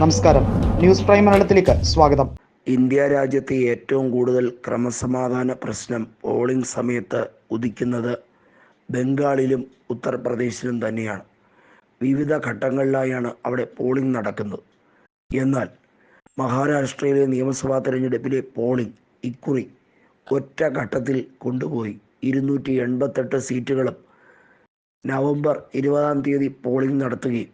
നമസ്കാരം. News prime മലയാളത്തിലേക്ക് സ്വാഗതം. ഇന്ത്യ രാജ്യത്തെ ഏറ്റവും കൂടുതൽ ക്രമസമാധാന പ്രശ്നം പോളിംഗ് സമയത്ത് ഉദിക്കുന്നത് ബംഗാളിലും ഉത്തർപ്രദേശിലും തന്നെയാണ്. വിവിധ ഘട്ടങ്ങളിലായാണ് അവിടെ പോളിംഗ് നടക്കുന്നത്. എന്നാൽ മഹാരാഷ്ട്രയിലെ നിയമസഭാ തെരഞ്ഞെടുപ്പിലെ പോളിംഗ് ഇക്കുറി ഒറ്റ ഘട്ടത്തിൽ കൊണ്ടുപോയി. ഇരുന്നൂറ്റി എൺപത്തെട്ട് സീറ്റുകളും നവംബർ ഇരുപതാം തീയതി പോളിംഗ് നടത്തുകയും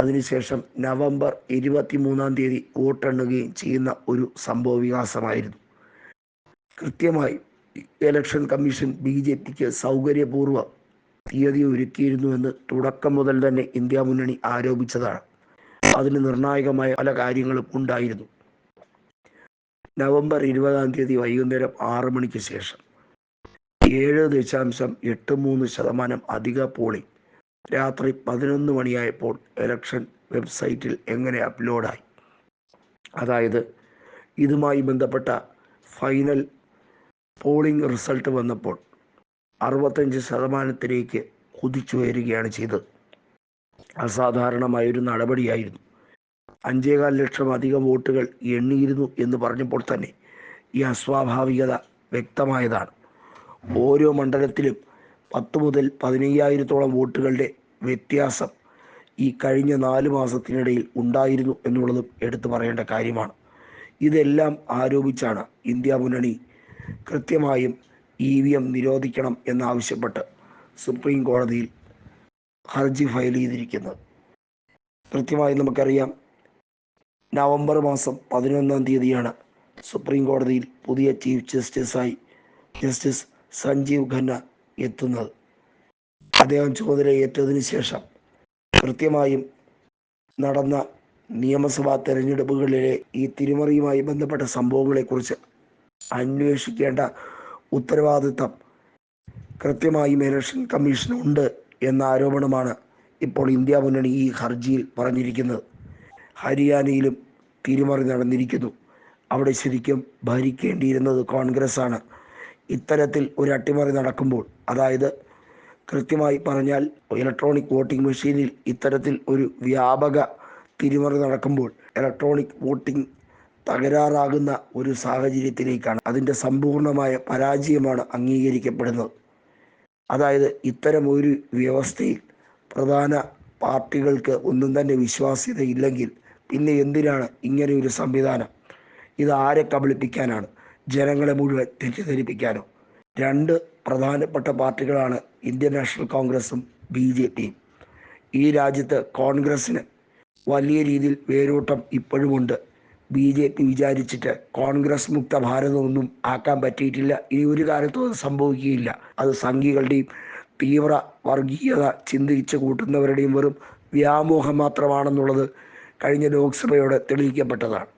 അതിനുശേഷം നവംബർ ഇരുപത്തി മൂന്നാം തീയതി വോട്ടെണ്ണുകയും ചെയ്യുന്ന ഒരു സംഭവ വികാസമായിരുന്നു. കൃത്യമായി ഇലക്ഷൻ കമ്മീഷൻ ബി ജെ പിക്ക് സൗകര്യപൂർവം തീയതി ഒരുക്കിയിരുന്നുവെന്ന് തുടക്കം മുതൽ തന്നെ ഇന്ത്യ മുന്നണി ആരോപിച്ചതാണ്. അതിന് നിർണായകമായ പല കാര്യങ്ങളും ഉണ്ടായിരുന്നു. നവംബർ ഇരുപതാം തീയതി വൈകുന്നേരം ആറ് മണിക്ക് ശേഷം ഏഴ് ദശാംശം എട്ട് മൂന്ന് ശതമാനം അധിക പോളിംഗ് രാത്രി പതിനൊന്ന് മണിയായപ്പോൾ ഇലക്ഷൻ വെബ്സൈറ്റിൽ എങ്ങനെ അപ്ലോഡായി? അതായത് ഇതുമായി ബന്ധപ്പെട്ട ഫൈനൽ പോളിംഗ് റിസൾട്ട് വന്നപ്പോൾ അറുപത്തഞ്ച് ശതമാനത്തിലേക്ക് കുതിച്ചുയരുകയാണ് ചെയ്തത്. അസാധാരണമായൊരു നടപടിയായിരുന്നു. അഞ്ചേകാൽ ലക്ഷം അധികം വോട്ടുകൾ എണ്ണിയിരുന്നു എന്ന് പറഞ്ഞപ്പോൾ തന്നെ ഈ അസ്വാഭാവികത വ്യക്തമായതാണ്. ഓരോ മണ്ഡലത്തിലും പത്ത് മുതൽ പതിനയ്യായിരത്തോളം വോട്ടുകളുടെ വ്യത്യാസം ഈ കഴിഞ്ഞ നാല് മാസത്തിനിടയിൽ ഉണ്ടായിരുന്നു എന്നുള്ളതും എടുത്തു പറയേണ്ട കാര്യമാണ്. ഇതെല്ലാം ആരോപിച്ചാണ് ഇന്ത്യ മുന്നണി കൃത്യമായും ഇ വി എം നിരോധിക്കണം എന്നാവശ്യപ്പെട്ട് സുപ്രീം കോടതിയിൽ ഹർജി ഫയൽ ചെയ്തിരിക്കുന്നത്. കൃത്യമായി നമുക്കറിയാം നവംബർ മാസം പതിനൊന്നാം തീയതിയാണ് സുപ്രീം കോടതിയിൽ പുതിയ ചീഫ് ജസ്റ്റിസായി ജസ്റ്റിസ് സഞ്ജീവ് ഖന്ന എത്തുന്നത്. അദ്ദേഹം ചുമതല ഏറ്റതിനു ശേഷം കൃത്യമായും നടന്ന നിയമസഭാ തെരഞ്ഞെടുപ്പുകളിലെ ഈ തിരിമറിയുമായി ബന്ധപ്പെട്ട സംഭവങ്ങളെക്കുറിച്ച് അന്വേഷിക്കേണ്ട ഉത്തരവാദിത്തം കൃത്യമായും ഇലക്ഷൻ കമ്മീഷൻ ഉണ്ട് എന്ന ആരോപണമാണ് ഇപ്പോൾ ഇന്ത്യ മുന്നണി ഈ ഹർജിയിൽ പറഞ്ഞിരിക്കുന്നത്. ഹരിയാനയിലും തിരിമറി നടന്നിരിക്കുന്നു. അവിടെ ശരിക്കും ഭരിക്കേണ്ടിയിരുന്നത് കോൺഗ്രസ് ആണ് ഇത്തരത്തിൽ ഒരു അട്ടിമറി നടക്കുമ്പോൾ അതായത് കൃത്യമായി പറഞ്ഞാൽ ഇലക്ട്രോണിക് വോട്ടിംഗ് മെഷീനിൽ ഇത്തരത്തിൽ ഒരു വ്യാപക തിരിമറി നടക്കുമ്പോൾ ഇലക്ട്രോണിക് വോട്ടിംഗ് തകരാറാകുന്ന ഒരു സാഹചര്യത്തിലേക്കാണ് അതിന്റെ സമ്പൂർണമായ പരാജയമാണ് അംഗീകരിക്കപ്പെടുന്നത്. അതായത് ഇത്തരം ഒരു വ്യവസ്ഥയിൽ പ്രധാന പാർട്ടികൾക്ക് ഒന്നും തന്നെ വിശ്വാസ്യത ഇല്ലെങ്കിൽ പിന്നെ എന്തിനാണ് ഇങ്ങനെ ഒരു സംവിധാനം? ഇത് ആരെ കബളിപ്പിക്കാനാണ്? ജനങ്ങളെ മുഴുവൻ തെറ്റിദ്ധരിപ്പിക്കാനോ രണ്ട് പ്രധാനപ്പെട്ട പാർട്ടികളാണ് ഇന്ത്യൻ നാഷണൽ കോൺഗ്രസും ബി ജെ പിയും. ഈ രാജ്യത്ത് കോൺഗ്രസ്സിന് വലിയ രീതിയിൽ വേരോട്ടം ഇപ്പോഴുമുണ്ട്. ബി ജെ പി വിചാരിച്ചിട്ട് കോൺഗ്രസ് മുക്ത ഭാരതമൊന്നും ആക്കാൻ പറ്റിയിട്ടില്ല. ഇനി ഒരു കാലത്തും അത് സംഭവിക്കുകയില്ല. അത് സംഘികളുടെയും തീവ്ര വർഗീയത ചിന്തിച്ച് കൂട്ടുന്നവരുടെയും വെറും വ്യാമോഹം മാത്രമാണെന്നുള്ളത് കഴിഞ്ഞ ലോക്സഭയോടെ തെളിയിക്കപ്പെട്ടതാണ്.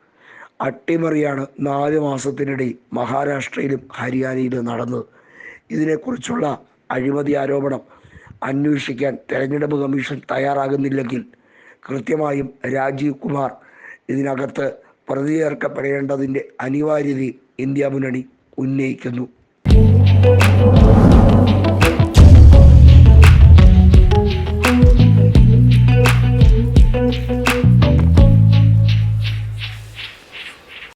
അട്ടിമറിയാണ് നാല് മാസത്തിനിടെ മഹാരാഷ്ട്രയിലും ഹരിയാനയിലും നടന്നത്. ഇതിനെക്കുറിച്ചുള്ള അഴിമതി ആരോപണം അന്വേഷിക്കാൻ തെരഞ്ഞെടുപ്പ് കമ്മീഷൻ തയ്യാറാകുന്നില്ലെങ്കിൽ കൃത്യമായും രാജീവ് കുമാർ ഇതിനകത്ത് പ്രതി ചേർക്കപ്പെടേണ്ടതിന്റെ അനിവാര്യതയും ഇന്ത്യ മുന്നണി ഉന്നയിക്കുന്നു.